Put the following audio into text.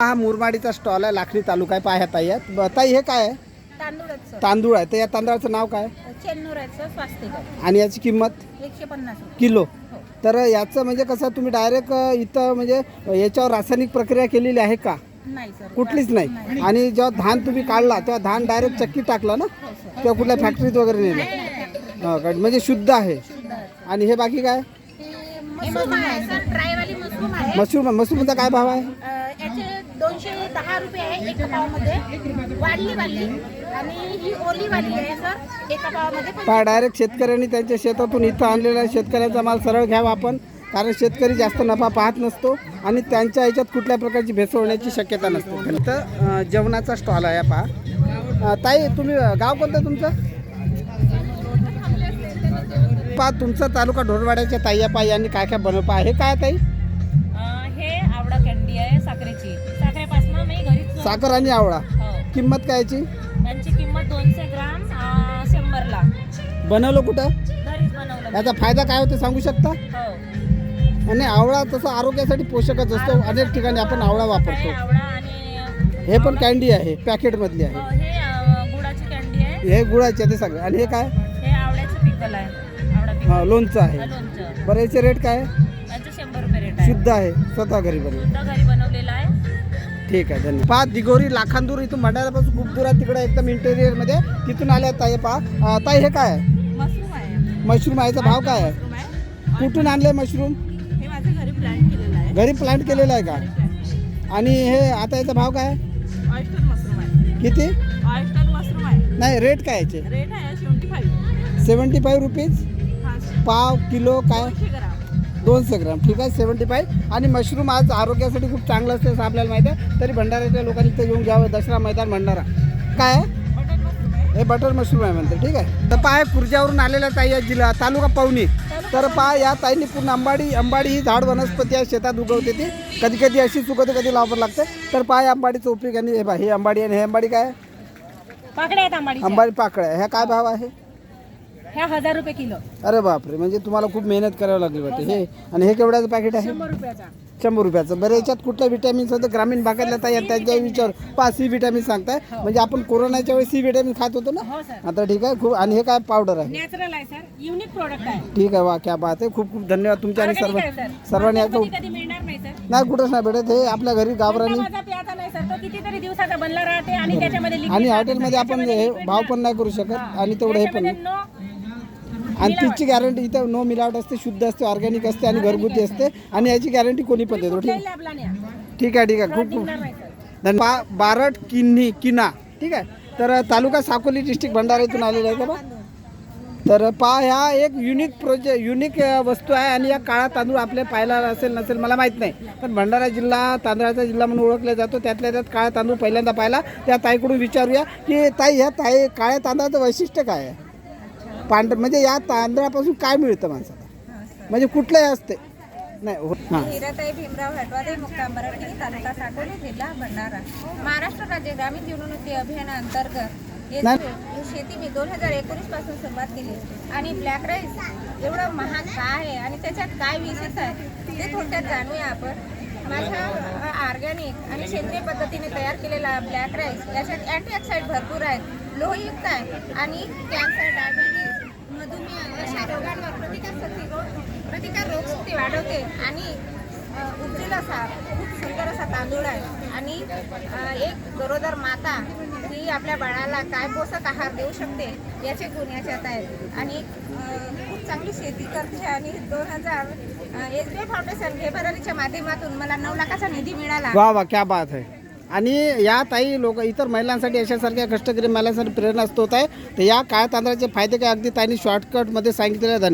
हा मुरमाडीचा स्टॉल आहे लाखणी तालुका आहे पाह्या ताई आहेत. ताई हे काय आहे? तांदूळाचं. तांदूळ आहे. तर या तांदळाचं नाव काय? चेन्नूराचं स्वास्तिक. आहे. आणि याची किंमत? एकशे पन्नास. रुपये किलो. हो. तर याचं म्हणजे कसं तुम्ही डायरेक्ट इथं म्हणजे याच्यावर रासायनिक प्रक्रिया केलेली आहे का? नाही सर. कुठलीच नाही. आणि जेव्हा धान तुम्ही काढला तेव्हा धान डायरेक्ट चक्की टाकला ना? हो किंवा कुठल्या फॅक्टरीत वगैरे नेलं? हो का? म्हणजे शुद्ध आहे. आणि हे बाकी काय? मशरूम आहे सर. ड्रायवाली मशरूम आहे. मशरूम मशरूमचा काय भाव आहे? अं, याचे दोनशे दहा रुपये आहे एका पावामध्ये. वाढली वाली आणि ही ओली वाली आहे सर एका पावामध्ये पण- पहा डायरेक्ट शेतकऱ्यांनी त्यांच्या शेतातून इथं आणलेला शेतकऱ्यांचा माल सरळ घ्यावा आपण कारण शेतकरी जास्त नफा पाहत नसतो आणि त्यांच्या ह्याच्यात कुठल्या प्रकारची भेसळ होण्याची शक्यता नसते. तर अं, जेवणाचा स्टॉल आहे पहा. ताई तुम्ही गाव कोणतं तुमचं? पहा तुमचा तालुका ढोरवाड्याच्या ताई पहा यांनी काय काय बनवलं पहा. हे काय ताई? हे आवडा कॅन्डी आहे साखरेची. साखर आणि आवळा. हो. किंमत काय याची? त्यांची किंमत दोनशे ग्राम अं, शंभरला. बनवलं कुठं? घरीच बनवलं याचा फायदा काय होतो सांगू शकता? हो. आणि आवळा तसा आरोग्यासाठी पोषकच असतो. अनेक ठिकाणी आपण आवळा काय वापरतो. आणि हे पण कॅन्डी आहे पॅकेटमधली हो, आहे. हे अं, गुळाची कॅन्डी आहे. हे गुळाचे ते सगळे. आणि हे काय? हे आवड्याचं पिकल आहे. आवडा पिकल. हा, लोणचं आहे. लोणचं. बरं याचे रेट काय? आहे? यांचं शंभर रुपये रेट आहे. शुद्ध आहे स्वतः घरी बनवलं सुद्धा घरी ठीक आहे धन्यवाद. पहा दिगोरी लाखांदूर इथून भंडाऱ्यापासून खूप दूर आहे. तिकडे एकदम इंटेरियरमध्ये तिथून आल्या ताई पहा. ताई हे काय आहे? मशरूम आहे. मशरूम आहे याचा भाव काय आहे? मशरूम आहे. कुठून आणले मशरूम? हे घरी प्लॅन केलेलं आहे. घरी प्लांट केलेला आहे का? आणि हे आता याचा भाव काय आहे? ऑयस्टर मशरूम आहे. किती? ऑयस्टर मशरूम आहे. नाही रेट काय याचे? रेट आहे seventy five seventy five rupees हा. पाव किलो काय? दोनशे ग्राम. ठीक आहे सेवन्टी फाईव्ह आणि मशरूम आज आरोग्यासाठी खूप चांगलं असतं असं आपल्याला माहिती आहे. तरी भंडाऱ्याच्या लोकांनी इथं येऊन घ्यावं. दसरा मैदान भंडारा. काय? हे बटर मशरूम आहे म्हणते. ठीक आहे. तर पाय खुर्जावरून आलेल्या ताई आहेत जिल्हा तालुका पवनी तर पहा या ताईंनी पूर्ण अंबाडी अंबाडी ही झाड वनस्पती आहे. शेतात उगवते ती. कधी कधी अशी चुकते कधी लावावं लागते. तर पहा या अंबाडीचं उपयोग आणि हे पहा ही अंबाडी आणि हे अंबाडी काय? आहेत आंबाडीच्या अंबाडी पाकळ्या. ह्या काय भाव आहे? ह्या हजार रुपये किलो. अरे बापरे म्हणजे तुम्हाला खूप मेहनत करावी लागली वाटते. हे आणि हे केवढ्याचं पॅकेट आहे? शंभर रुपयाचा. शंभर रुपयाचं. बरं याच्यात कुठल्या विटॅमिन्स होतं? ग्रामीण भागातल्या ताई आहेत त्यांच्या विचार पहा सी विटॅमिन सांगताय. म्हणजे आपण कोरोनाच्या वेळेस सी विटॅमिन खात होतो ना? हो सर आता ठीक आहे खूप आणि हे काय पावडर आहे? नॅचरल आहे सर युनिक प्रोडक्ट आहे. ठीक आहे वा क्या बात आहे. खूप खूप धन्यवाद तुमच्या आणि सर्व Organic आहे, sir. सर्वांनी याचं कधी कधी मिळणार नाही सर नाही कुठंच नाही भेटत. हे आपल्या घरी गावरानी माझा प्याचा नाही सर तो कितीतरी दिवसाचा बनला राहते आणि त्याच्यामध्ये liquid आणि राहते, हॉटेलमध्ये. आपण त्याच्यामध्ये हे liquid भाव. पण नाही करू शकत आणि तेवढं हे पण त्याच्यामध्ये नाही. no आणि तिची गॅरंटी इथं नो मिलावट असते शुद्ध असते ऑर्गॅनिक असते आणि घरगुती असते आणि याची गॅरंटी कोणी पण देतो. ठीक आहे. ठीक आहे ठीक आहे. खूप खूप धन्यवाद. बारट किन्ही किना. ठीक आहे. तर तालुका साकोली डिस्ट्रिक्ट भंडारा इथून आलेला आहे का तर पहा ह्या एक युनिक प्रोजे युनिक वस्तू आहे आणि या काळा तांदूळ आपल्या पाहायला असेल नसेल मला माहीत नाही. पण भंडारा जिल्हा तांदळाचा जिल्हा म्हणून ओळखला जातो. त्यातल्या त्यात काळा तांदूळ पहिल्यांदा पाहिला त्या ताईकडून विचारूया की ताई ह्या ताई काळ्या तांदळाचं वैशिष्ट्य काय आहे? पांढर म्हणजे या तांदळापासून काय मिळतं माणसाला? म्हणजे कुठलंही असते. नाही हो. हिराताई भीमराव हटवादे मुक्काम मराठी तालुका साकोली जिल्हा भंडारा. महाराष्ट्र राज्य ग्रामीण जीवनोन्नती अभियानाअंतर्गत शेती मी दोन हजार एकोणीसपासून सुरुवात केली आणि ब्लॅक राईस एवढं महाग का आहे आणि त्याच्यात काय विशेष आहे ते थोडक्यात जाणूया आपण. माझा ऑर्गॅनिक आणि सेंद्रिय पद्धतीने तयार केलेला ब्लॅक राईस याच्यात अँटीऑक्साईड भरपूर आहेत लोहयुक्त आहे आणि कॅन्सर रोगांवर प्रतिकारशक्ती रोग प्रतिकार रोगशक्ती वाढवते आणि अ, असा खूप सुंदर असा तांदूळ आहे. आणि एक गरोदर माता ही आपल्या बाळाला काय पोषक आहार देऊ शकते याचे गुण याच्यात आहेत. आणि खूप चांगली शेती करते आणि दोन हजार एस बी आय फाउंडेशन घेबरारीच्या माध्यमातून मला नऊ लाखाचा निधी मिळाला. वा वा क्या बात आहे. आणि या ताई लोक इतर महिलांसाठी अशासारख्या कष्टकरी महिलांसाठी प्रेरणा स्त्रोत आहे. तर या काळ्या तांदळाचे फायदे काय? अगदी ताईंनी शॉर्टकटमध्ये सांगितलेले धन्यवाद.